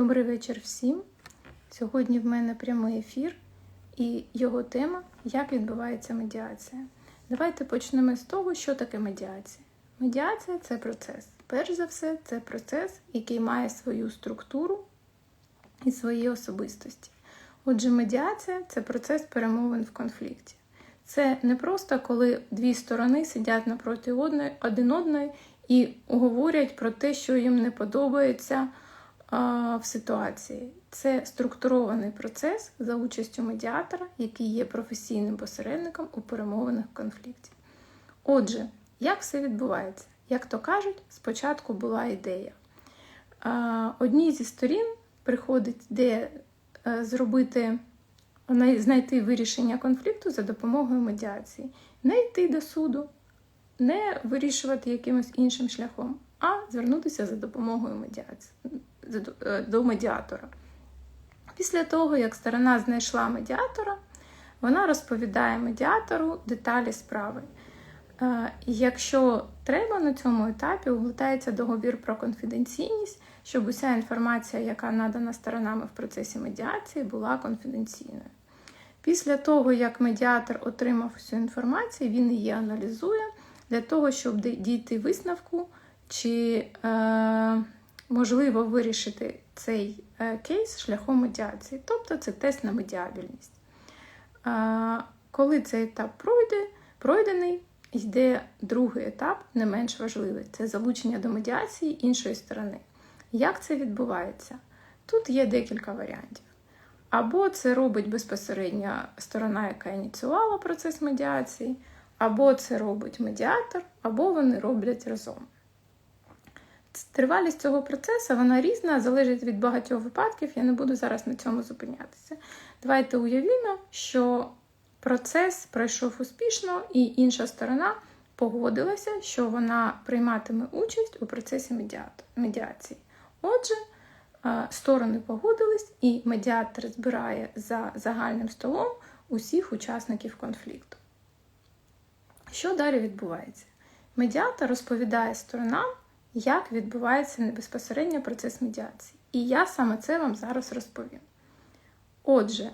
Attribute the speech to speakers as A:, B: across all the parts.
A: Добрий вечір всім. Сьогодні в мене прямий ефір і його тема Як відбувається медіація. Давайте почнемо з того, що таке медіація. Медіація це процес. Перш за все, це процес, який має свою структуру і свої особистості. Отже, медіація це процес перемовин в конфлікті. Це не просто коли дві сторони сидять напроти одної, один одної і говорять про те, що їм не подобається в ситуації. Це структурований процес за участю медіатора, який є професійним посередником у перемовинах конфлікті. Отже, як все відбувається? Як то кажуть, спочатку була ідея. Одній зі сторін приходить ідея е, зробити, знайти вирішення конфлікту за допомогою медіації, не йти до суду, не вирішувати якимось іншим шляхом, а звернутися за допомогою медіації до- е, медіатора. Після того, як сторона знайшла медіатора, вона розповідає медіатору деталі справи. Е, Якщо треба на цьому етапі, угортається договір про конфіденційність, щоб уся інформація, яка надана сторонами в процесі медіації, була конфіденційною. Після того, як медіатор отримав всю інформацію, він її аналізує для того, щоб дійти висновку, чи е, можливо вирішити цей е, кейс шляхом медіації. Тобто це тест на медіабільність. Е, коли цей етап пройде, пройдений, йде другий етап, не менш важливий це залучення до медіації іншої сторони. Як це відбувається? Тут є декілька варіантів. Або це робить безпосередньо сторона, яка ініціювала процес медіації, або це робить медіатор, або вони роблять разом. Тривалість цього процесу вона різна, залежить від багатьох випадків. Я не буду зараз на цьому зупинятися. Давайте уявімо, що процес пройшов успішно, і інша сторона погодилася, що вона прийматиме участь у процесі медіації. Отже, е, сторони погодились, і медіатор збирає за загальним столом усіх учасників конфлікту. Що далі відбувається? Медіатор розповідає сторонам, як відбувається безпосередньо процес медіації. І я саме це вам зараз розповім. Отже,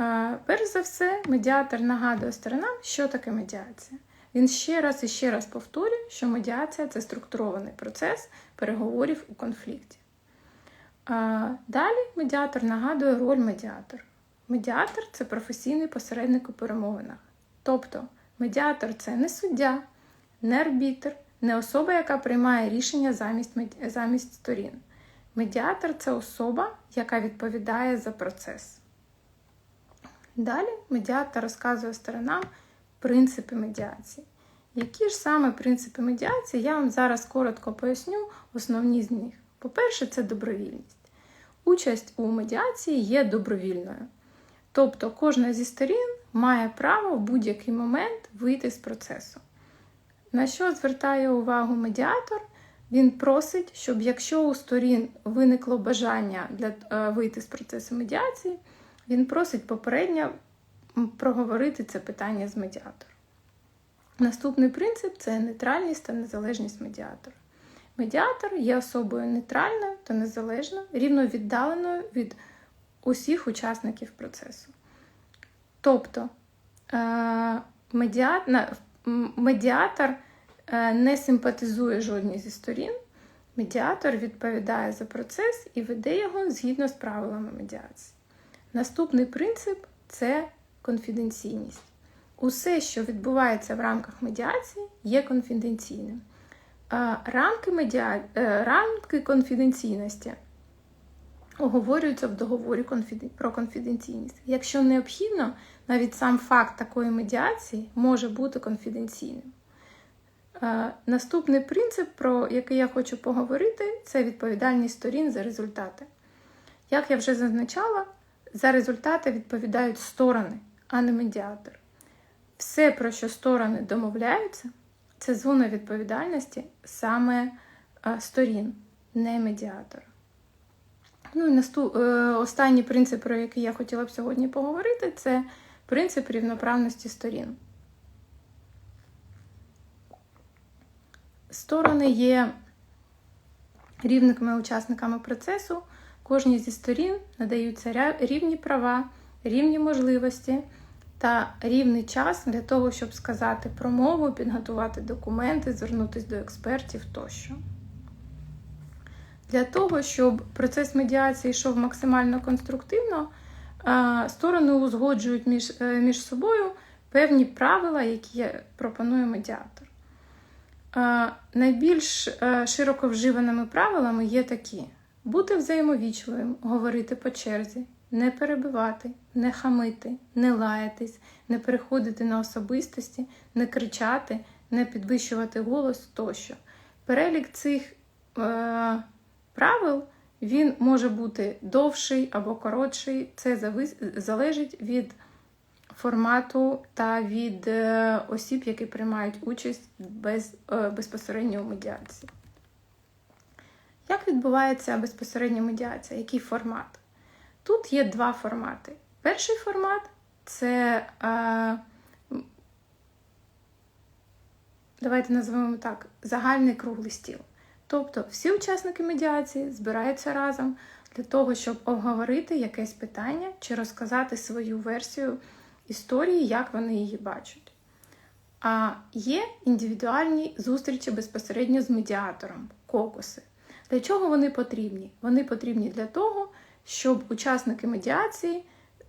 A: е, перш за все, медіатор нагадує сторонам, що таке медіація. Він ще раз і ще раз повторює, що медіація це структурований процес переговорів у конфлікті. Далі медіатор нагадує роль медіатора. Медіатор це професійний посередник у перемовинах. Тобто, медіатор це не суддя, не арбітр, не особа, яка приймає рішення замість, замість сторін. Медіатор це особа, яка відповідає за процес. Далі медіатор розказує сторонам принципи медіації. Які ж саме принципи медіації, я вам зараз коротко поясню основні з них. По-перше, це добровільність. Участь у медіації є добровільною. Тобто кожна зі сторін має право в будь-який момент вийти з процесу. На що звертає увагу медіатор? Він просить, щоб якщо у сторін виникло бажання для е, вийти з процесу медіації, він просить попередньо проговорити це питання з медіатором. Наступний принцип це нейтральність та незалежність медіатора. Медіатор є особою нейтральною та незалежною, рівно віддаленою від усіх учасників процесу. Тобто е, медіатор не симпатизує жодній зі сторін. Медіатор відповідає за процес і веде його згідно з правилами медіації. Наступний принцип це конфіденційність. Усе, що відбувається в рамках медіації, є конфіденційним. Е, Рамки, медіа... е, рамки конфіденційності оговорюються в договорі про конфіденційність. Якщо необхідно, навіть сам факт такої медіації може бути конфіденційним. Наступний принцип, про який я хочу поговорити, це відповідальність сторін за результати. Як я вже зазначала, за результати відповідають сторони, а не медіатор. Все, про що сторони домовляються, це зона відповідальності саме сторін, не медіатора. Ну і е, останній принцип, про який я хотіла б сьогодні поговорити, це принцип рівноправності сторін. Сторони є рівними учасниками процесу, Кожній зі сторін надаються рівні права, рівні можливості та рівний час для того, щоб сказати промову, підготувати документи, звернутися до експертів тощо. Для того, щоб процес медіації йшов максимально конструктивно, сторони узгоджують між, е, між собою певні правила, які пропонує медіатор. Найбільш е, широко вживаними правилами є такі: бути взаємовічливим, говорити по черзі, не перебивати, не хамити, не лаятись, не переходити на особистості, не кричати, не підвищувати голос тощо. Перелік цих е, правил він може бути довший або коротший. Це залежить від формату та від е, осіб, які приймають участь без, е, безпосередньо у медіації. Як відбувається безпосередня медіація? Який формат? Тут є два формати. Перший формат це, е, давайте назвемо так, загальний круглий стіл. Тобто всі учасники медіації збираються разом для того, щоб обговорити якесь питання чи розказати свою версію історії, як вони її бачать. А є індивідуальні зустрічі безпосередньо з медіатором, кокуси. Для чого вони потрібні? Вони потрібні для того, щоб учасники медіації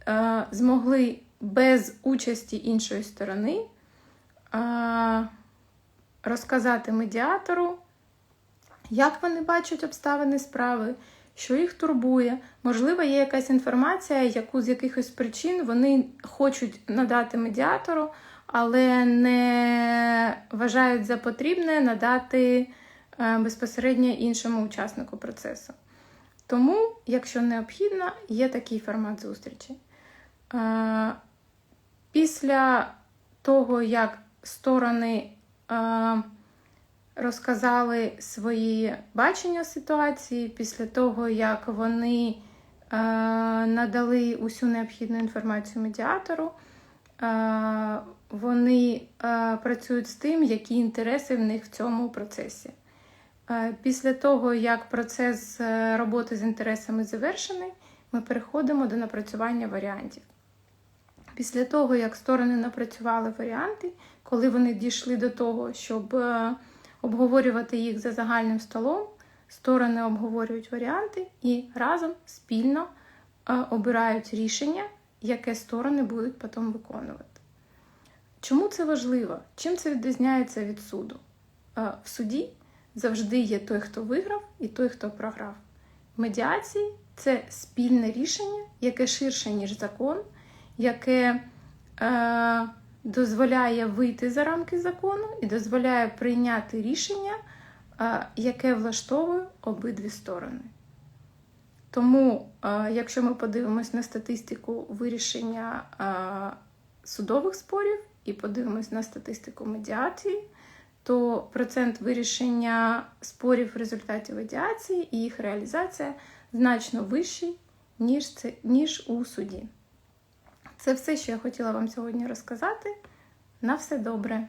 A: е, змогли без участі іншої сторони е, розказати медіатору, як вони бачать обставини справи, що їх турбує. Можливо, є якась інформація, яку з якихось причин вони хочуть надати медіатору, але не вважають за потрібне надати е, безпосередньо іншому учаснику процесу. Тому, якщо необхідно, є такий формат зустрічі. Е, Після того, як сторони е, розказали свої бачення ситуації, після того, як вони е, надали усю необхідну інформацію медіатору, е, вони е, працюють з тим, які інтереси в них в цьому процесі. Після того, як процес роботи з інтересами завершений, ми переходимо до напрацювання варіантів. Після того, як сторони напрацювали варіанти, коли вони дійшли до того, щоб обговорювати їх за загальним столом, сторони обговорюють варіанти і разом спільно е, обирають рішення, яке сторони будуть потім виконувати. Чому це важливо? Чим це відрізняється від суду? Е, В суді завжди є той, хто виграв, і той, хто програв. В медіації це спільне рішення, яке ширше, ніж закон, яке е, дозволяє вийти за рамки закону і дозволяє прийняти рішення, е, яке влаштовує обидві сторони. Тому, е, якщо ми подивимось на статистику вирішення е, судових спорів і подивимось на статистику медіації, то процент вирішення спорів в результаті медіації і їх реалізація значно вищий, ніж, це, ніж у суді. Це все, що я хотіла вам сьогодні розказати. На все добре!